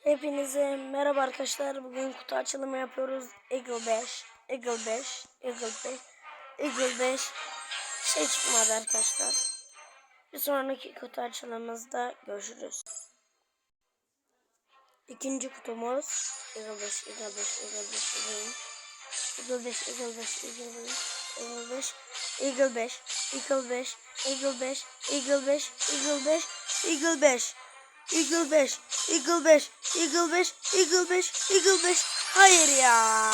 Hepinize merhaba arkadaşlar. Bugün kutu açılımı yapıyoruz. Eagle 5, Eagle 5, Eagle 5, Eagle 5 şey çıkmadı arkadaşlar. Bir sonraki kutu açılımımızda görüşürüz. İkinci kutumuz Eagle 5, Eagle 5, Eagle 5, Eagle 5, Eagle 5, Eagle 5, Eagle 5, Eagle 5, Eagle 5, Eagle 5, Eagle 5, Eagle 5, Eagle 5. Eagle 5, Eagle 5, Eagle 5, Eagle 5, Eagle 5. Hayır ya.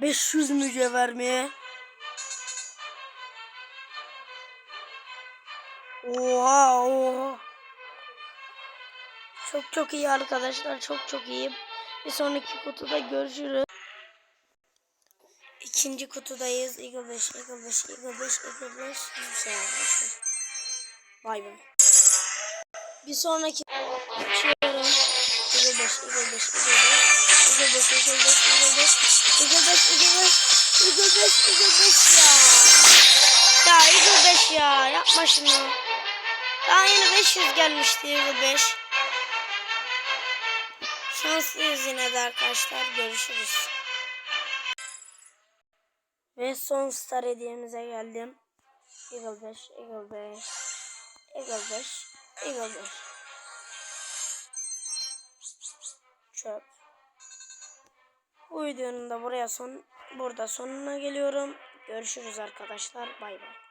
500 mücevher mi? Oha oha. Çok çok iyi arkadaşlar. Çok çok iyi. Bir sonraki kutuda görüşürüz. İkinci kutudayız. Eagle 5, Eagle 5, Eagle 5, Eagle 5. Hiçbir şey arkadaşlar. Bay bay. Bir sonraki açıyorum. Ugobaş, Ugobaş, Ugobaş. Ugobaş, Ugobaş, Ugobaş. Ugobaş, Ugobaş. Ugobaş, Ugobaş ya. Ya Ugobaş ya. Yapma şunu. Daha yeni 500 gelmişti Ugobaş. Şanslıyız yine de arkadaşlar. Görüşürüz. Ve son star hediyemize geldim. Eagle 5, Eagle 5, Eagle 5. 5. Çöp. Bu videonun da buraya son burada sonuna geliyorum. Görüşürüz arkadaşlar. Bay bay.